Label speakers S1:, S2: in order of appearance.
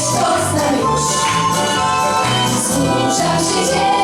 S1: szok scenariusz Zburza się dzień.